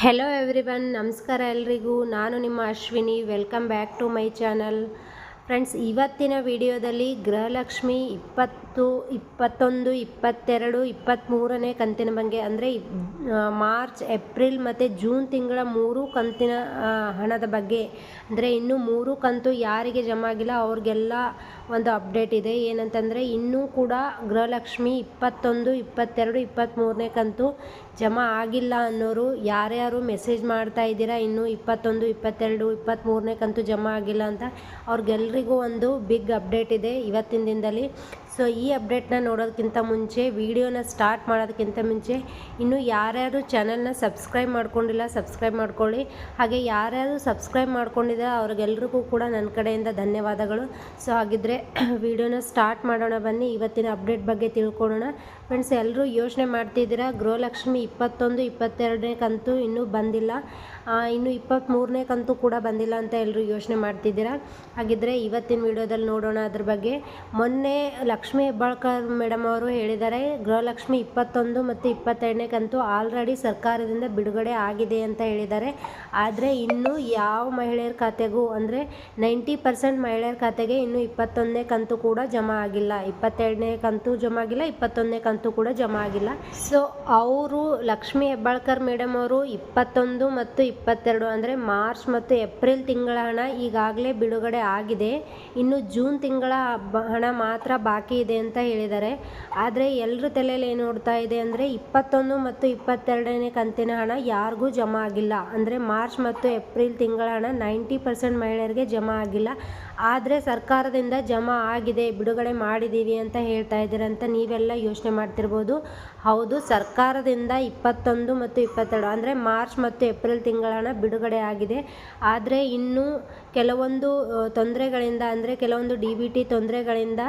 Hello everyone ನಮಸ್ಕಾರ ಎಲ್ರಿಗೂ ನಾನು ನಿಮ್ಮ Ashwini welcome back to my channel friends, ಇವತ್ತಿನ ವಿಡಿಯೋದಲ್ಲಿ ಗೃಹಲಕ್ಷ್ಮಿ ಇಪ್ಪತ್ತು, ಇಪ್ಪತ್ತೊಂದು, ಇಪ್ಪತ್ತೆರಡು, ಇಪ್ಪತ್ತ್ಮೂರನೇ ಕಂತಿನ ಬಗ್ಗೆ ಅಂದರೆ ಮಾರ್ಚ್, ಏಪ್ರಿಲ್ ಮತ್ತು ಜೂನ್ ತಿಂಗಳ ಮೂರು ಕಂತಿನ ಹಣದ ಬಗ್ಗೆ. ಅಂದರೆ ಇನ್ನು ಮೂರು ಕಂತು ಯಾರಿಗೆ ಜಮಾ ಆಗಿಲ್ಲ, ಅವ್ರಿಗೆಲ್ಲ ಒಂದು ಅಪ್ಡೇಟ್ ಇದೆ. ಏನಂತಂದರೆ, ಇನ್ನೂ ಕೂಡ ಗೃಹಲಕ್ಷ್ಮಿ ಇಪ್ಪತ್ತೊಂದು, ಇಪ್ಪತ್ತೆರಡು, ಇಪ್ಪತ್ತ್ಮೂರನೇ ಕಂತು ಜಮಾ ಆಗಿಲ್ಲ ಅನ್ನೋರು ಯಾರ್ಯಾರು ಮೆಸೇಜ್ ಮಾಡ್ತಾ ಇದ್ದೀರಾ, ಇನ್ನೂ ಇಪ್ಪತ್ತೊಂದು, ಇಪ್ಪತ್ತೆರಡು, ಇಪ್ಪತ್ತ್ಮೂರನೇ ಕಂತು ಜಮಾ ಆಗಿಲ್ಲ ಅಂತ ಅವ್ರಿಗೆಲ್ರಿಗೂ ಒಂದು ಬಿಗ್ ಅಪ್ಡೇಟ್ ಇದೆ ಇವತ್ತಿನ ದಿನದಲ್ಲಿ. ಸೊ ಈ ಅಪ್ಡೇಟ್ನ ನೋಡೋದಕ್ಕಿಂತ ಮುಂಚೆ ವಿಡಿಯೋನ ಸ್ಟಾರ್ಟ್ ಮಾಡೋದಕ್ಕಿಂತ ಮುಂಚೆ, ಇನ್ನು ಯಾರ್ಯಾರು ಚಾನಲ್ನ ಸಬ್ಸ್ಕ್ರೈಬ್ ಮಾಡ್ಕೊಂಡಿಲ್ಲ ಸಬ್ಸ್ಕ್ರೈಬ್ ಮಾಡ್ಕೊಳ್ಳಿ. ಹಾಗೆ ಯಾರ್ಯಾರು ಸಬ್ಸ್ಕ್ರೈಬ್ ಮಾಡ್ಕೊಂಡಿದ್ದಾರೆ ಅವ್ರಿಗೆಲ್ರಿಗೂ ಕೂಡ ನನ್ನ ಕಡೆಯಿಂದ ಧನ್ಯವಾದಗಳು. ಸೊ ಹಾಗಿದ್ರೆ ವಿಡಿಯೋನ ಸ್ಟಾರ್ಟ್ ಮಾಡೋಣ ಬನ್ನಿ. ಇವತ್ತಿನ ಅಪ್ಡೇಟ್ ಬಗ್ಗೆ ತಿಳ್ಕೊಳ್ಳೋಣ. ಫ್ರೆಂಡ್ಸ್ ಎಲ್ಲರೂ ಯೋಚನೆ ಮಾಡ್ತಿದ್ದೀರಾ? ಗೃಹಲಕ್ಷ್ಮಿ ಇಪ್ಪತ್ತೊಂದು, ಇಪ್ಪತ್ತೆರಡನೇ ಕಂತು ಇನ್ನೂ ಬಂದಿಲ್ಲ. ಇನ್ನು ಇಪ್ಪತ್ತ್ಮೂರನೇ ಕಂತು ಕೂಡ ಬಂದಿಲ್ಲ ಅಂತ ಎಲ್ಲರೂ ಯೋಚನೆ ಮಾಡ್ತಿದ್ದೀರಾ? ಹಾಗಿದ್ರೆ ಇವತ್ತಿನ ವಿಡಿಯೋದಲ್ಲಿ ನೋಡೋಣ ಅದ್ರ ಬಗ್ಗೆ. ಮೊನ್ನೆ ಲಕ್ಷ್ಮೀ ಹೆಬ್ಬಾಳ್ಕರ್ ಮೇಡಮ್ ಅವರು ಹೇಳಿದ್ದಾರೆ, ಗೃಹಲಕ್ಷ್ಮಿ ಇಪ್ಪತ್ತೊಂದು ಮತ್ತು ಇಪ್ಪತ್ತೆರಡನೇ ಕಂತು ಆಲ್ರೆಡಿ ಸರ್ಕಾರದಿಂದ ಬಿಡುಗಡೆ ಆಗಿದೆ ಅಂತ ಹೇಳಿದ್ದಾರೆ. ಆದರೆ ಇನ್ನೂ ಯಾವ ಮಹಿಳೆಯರ ಖಾತೆಗೂ ಅಂದರೆ ನೈಂಟಿ ಪರ್ಸೆಂಟ್ ಮಹಿಳೆಯರ ಖಾತೆಗೆ ಇನ್ನೂ ಇಪ್ಪತ್ತೊಂದನೇ ಕಂತು ಕೂಡ ಜಮಾ ಆಗಿಲ್ಲ. ಇಪ್ಪತ್ತೆರಡನೇ ಕಂತು ಜಮಾ ಆಗಿಲ್ಲ, ಇಪ್ಪತ್ತೊಂದನೇ ಕಂತು ಕೂಡ ಜಮಾ ಆಗಿಲ್ಲ. ಸೊ ಅವರು ಲಕ್ಷ್ಮೀ ಹೆಬ್ಬಾಳ್ಕರ್ ಮೇಡಮ್ ಅವರು ಇಪ್ಪತ್ತೊಂದು ಮತ್ತು ಇಪ್ಪತ್ತೆರಡು ಅಂದರೆ ಮಾರ್ಚ್ ಮತ್ತು ಏಪ್ರಿಲ್ ತಿಂಗಳ ಹಣ ಈಗಾಗಲೇ ಬಿಡುಗಡೆ ಆಗಿದೆ. ಇನ್ನು ಜೂನ್ ತಿಂಗಳ ಹಣ ಮಾತ್ರ ಬಾಕಿ ಇದೆ ಅಂತ ಹೇಳಿದ್ದಾರೆ. ಆದರೆ ಎಲ್ಲರ ತಲೆಯಲ್ಲಿ ಏನು ನೋಡ್ತಾ ಇದೆ ಅಂದರೆ ಇಪ್ಪತ್ತೊಂದು ಮತ್ತು ಇಪ್ಪತ್ತೆರಡನೇ ಕಂತಿನ ಹಣ ಯಾರಿಗೂ ಜಮಾ ಆಗಿಲ್ಲ. ಅಂದರೆ ಮಾರ್ಚ್ ಮತ್ತು ಏಪ್ರಿಲ್ ತಿಂಗಳ ಹಣ ನೈಂಟಿ ಪರ್ಸೆಂಟ್ ಮಹಿಳೆಯರಿಗೆ ಜಮಾ ಆಗಿಲ್ಲ. ಆದರೆ ಸರ್ಕಾರದಿಂದ ಜಮಾ ಆಗಿದೆ, ಬಿಡುಗಡೆ ಮಾಡಿದ್ದೀವಿ ಅಂತ ಹೇಳ್ತಾ ಇದ್ದೀರ ಅಂತ ನೀವೆಲ್ಲ ಯೋಚನೆ ಮಾಡ್ತಿರ್ಬೋದು. ಹೌದು, ಸರ್ಕಾರದಿಂದ ಇಪ್ಪತ್ತೊಂದು ಮತ್ತು ಇಪ್ಪತ್ತೆರಡು ಅಂದರೆ ಮಾರ್ಚ್ ಮತ್ತು ಏಪ್ರಿಲ್ ತಿಂಗಳ ಹಣ ಬಿಡುಗಡೆ ಆಗಿದೆ. ಆದರೆ ಇನ್ನೂ ಕೆಲವೊಂದು ತೊಂದರೆಗಳಿಂದ, ಅಂದರೆ ಕೆಲವೊಂದು ಡಿ ಬಿ ಟಿ ತೊಂದರೆಗಳಿಂದ,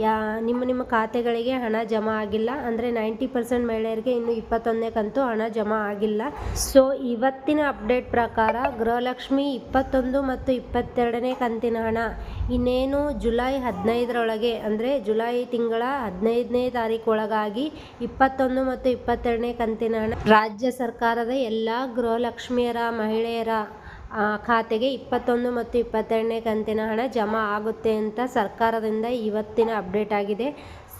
ಯಾ, ನಿಮ್ಮ ನಿಮ್ಮ ಖಾತೆಗಳಿಗೆ ಹಣ ಜಮಾ ಆಗಿಲ್ಲ. ಅಂದರೆ ನೈಂಟಿ ಪರ್ಸೆಂಟ್ ಮಹಿಳೆಯರಿಗೆ ಇನ್ನು ಇಪ್ಪತ್ತೊಂದನೇ ಕಂತು ಹಣ ಜಮಾ ಆಗಿಲ್ಲ. ಸೊ, ಇವತ್ತಿನ ಅಪ್ಡೇಟ್ ಪ್ರಕಾರ ಗೃಹಲಕ್ಷ್ಮಿ ಇಪ್ಪತ್ತೊಂದು ಮತ್ತು ಇಪ್ಪತ್ತೆರಡನೇ ಕಂತಿನ ಹಣ ಇನ್ನೇನು ಜುಲೈ ಹದಿನೈದರೊಳಗೆ, ಅಂದರೆ ಜುಲೈ ತಿಂಗಳ ಹದಿನೈದನೇ ತಾರೀಕು ಒಳಗಾಗಿ ಇಪ್ಪತ್ತೊಂದು ಮತ್ತು ಇಪ್ಪತ್ತೆರಡನೇ ಕಂತಿನ ಹಣ. ರಾಜ್ಯ ಸರ್ಕಾರದ ಎಲ್ಲ ಗೃಹಲಕ್ಷ್ಮಿಯರ ಮಹಿಳೆಯರ ಖಾತೆಗೆ ಇಪ್ಪತ್ತೊಂದು ಮತ್ತು ಇಪ್ಪತ್ತೆರಡನೇ ಕಂತಿನ ಹಣ ಜಮಾ ಆಗುತ್ತೆ ಅಂತ ಸರ್ಕಾರದಿಂದ ಇವತ್ತಿನ ಅಪ್ಡೇಟ್ ಆಗಿದೆ.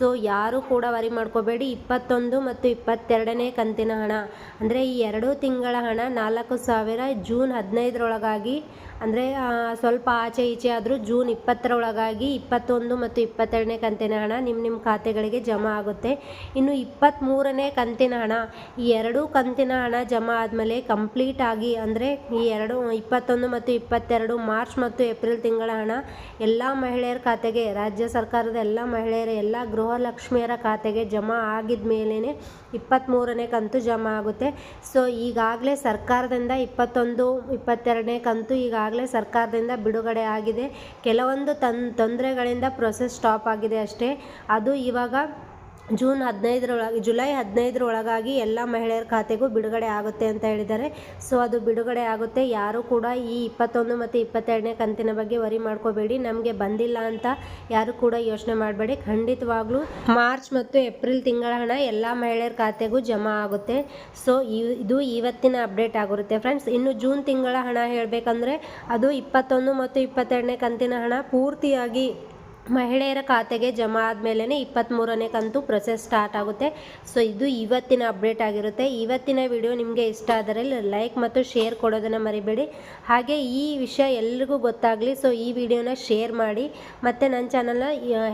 ಸೊ ಯಾರು ಕೂಡ ವರಿ ಮಾಡ್ಕೋಬೇಡಿ. ಇಪ್ಪತ್ತೊಂದು ಮತ್ತು ಇಪ್ಪತ್ತೆರಡನೇ ಕಂತಿನ ಹಣ. ಅಂದರೆ ಈ ಎರಡು ತಿಂಗಳ ಹಣ ನಾಲ್ಕು ಸಾವಿರ ಜೂನ್ ಹದಿನೈದರೊಳಗಾಗಿ, ಅಂದರೆ ಸ್ವಲ್ಪ ಆಚೆ ಈಚೆ ಆದರೂ ಜೂನ್ ಇಪ್ಪತ್ತರೊಳಗಾಗಿ ಇಪ್ಪತ್ತೊಂದು ಮತ್ತು ಇಪ್ಪತ್ತೆರಡನೇ ಕಂತಿನ ಹಣ ನಿಮ್ಮ ನಿಮ್ಮ ಖಾತೆಗಳಿಗೆ ಜಮಾ ಆಗುತ್ತೆ. ಇನ್ನು ಇಪ್ಪತ್ತ್ಮೂರನೇ ಕಂತಿನ ಹಣ, ಈ ಎರಡೂ ಕಂತಿನ ಹಣ ಜಮಾ ಆದಮೇಲೆ ಕಂಪ್ಲೀಟ್ ಆಗಿ, ಅಂದರೆ, ಈ ಎರಡು, ಇಪ್ಪತ್ತೊಂದು ಮತ್ತು ಇಪ್ಪತ್ತೆರಡು ಮಾರ್ಚ್ ಮತ್ತು ಏಪ್ರಿಲ್ ತಿಂಗಳ ಹಣ ಎಲ್ಲ ಮಹಿಳೆಯರ ಖಾತೆಗೆ, ರಾಜ್ಯ ಸರ್ಕಾರದ ಎಲ್ಲ ಮಹಿಳೆಯರ ಎಲ್ಲ ಗೃಹಲಕ್ಷ್ಮಿಯರ ಖಾತೆಗೆ ಜಮಾ ಆಗಿದ ಮೇಲೇ ಇಪ್ಪತ್ತ್ಮೂರನೇ ಕಂತು ಜಮಾ ಆಗುತ್ತೆ. ಸೊ ಈಗಾಗಲೇ ಸರ್ಕಾರದಿಂದ ಇಪ್ಪತ್ತೊಂದು, ಇಪ್ಪತ್ತೆರಡನೇ ಕಂತು ಈಗಾಗಲೇ ಸರ್ಕಾರದಿಂದ ಬಿಡುಗಡೆ ಆಗಿದೆ. ಕೆಲವೊಂದು ತನ್, ತೊಂದರೆಗಳಿಂದ ಪ್ರೊಸೆಸ್ ಸ್ಟಾಪ್ ಆಗಿದೆ ಅಷ್ಟೇ. ಅದು ಇವಾಗ ಜೂನ್ ಹದಿನೈದರೊಳಗೆ, ಜುಲೈ ಹದಿನೈದರೊಳಗಾಗಿ ಎಲ್ಲ ಮಹಿಳೆಯರ ಖಾತೆಗೂ ಬಿಡುಗಡೆ ಆಗುತ್ತೆ ಅಂತ ಹೇಳಿದ್ದಾರೆ. ಸೊ, ಅದು ಬಿಡುಗಡೆ ಆಗುತ್ತೆ. ಯಾರು ಕೂಡ ಈ ಇಪ್ಪತ್ತೊಂದು ಮತ್ತು ಇಪ್ಪತ್ತೆರಡನೇ ಕಂತಿನ ಬಗ್ಗೆ ವರಿ ಮಾಡ್ಕೋಬೇಡಿ. ನಮಗೆ ಬಂದಿಲ್ಲ ಅಂತ ಯಾರು ಕೂಡ ಯೋಚನೆ ಮಾಡಬೇಡಿ. ಖಂಡಿತವಾಗ್ಲೂ ಮಾರ್ಚ್ ಮತ್ತು ಏಪ್ರಿಲ್ ತಿಂಗಳ ಹಣ ಎಲ್ಲ ಮಹಿಳೆಯರ ಖಾತೆಗೂ ಜಮಾ ಆಗುತ್ತೆ. ಸೊ ಇದು ಇವತ್ತಿನ ಅಪ್ಡೇಟ್ ಆಗಿರುತ್ತೆ ಫ್ರೆಂಡ್ಸ್. ಇನ್ನು ಜೂನ್ ತಿಂಗಳ ಹಣ ಹೇಳಬೇಕಂದ್ರೆ ಅದು ಇಪ್ಪತ್ತೊಂದು ಮತ್ತು ಇಪ್ಪತ್ತೆರಡನೇ ಕಂತಿನ ಹಣ ಪೂರ್ತಿಯಾಗಿ ಮಹಿಳೆಯರ ಖಾತೆಗೆ ಜಮಾ ಆದಮೇಲೆ ಇಪ್ಪತ್ತ್ಮೂರನೇ ಕಂತು ಪ್ರೊಸೆಸ್ ಸ್ಟಾರ್ಟ್ ಆಗುತ್ತೆ. ಸೊ ಇದು ಇವತ್ತಿನ ಅಪ್ಡೇಟ್ ಆಗಿರುತ್ತೆ. ಇವತ್ತಿನ ವಿಡಿಯೋ ನಿಮಗೆ ಇಷ್ಟ ಆದರೆ ಲೈಕ್ ಮತ್ತು ಶೇರ್ ಕೊಡೋದನ್ನು ಮರಿಬೇಡಿ. ಹಾಗೆ ಈ ವಿಷಯ ಎಲ್ರಿಗೂ ಗೊತ್ತಾಗಲಿ ಸೊ ಈ ವಿಡಿಯೋನ ಶೇರ್ ಮಾಡಿ. ಮತ್ತು ನನ್ನ ಚಾನಲ್ನ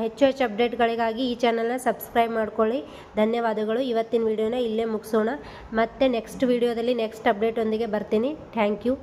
ಹೆಚ್ಚು ಹೆಚ್ಚು ಅಪ್ಡೇಟ್ಗಳಿಗಾಗಿ ಈ ಚಾನಲ್ನ ಸಬ್ಸ್ಕ್ರೈಬ್ ಮಾಡ್ಕೊಳ್ಳಿ. ಧನ್ಯವಾದಗಳು. ಇವತ್ತಿನ ವಿಡಿಯೋನ ಇಲ್ಲೇ ಮುಗಿಸೋಣ. ಮತ್ತು ನೆಕ್ಸ್ಟ್ ವಿಡಿಯೋದಲ್ಲಿ ನೆಕ್ಸ್ಟ್ ಅಪ್ಡೇಟ್ ಒಂದಿಗೆ ಬರ್ತೀನಿ. Thank you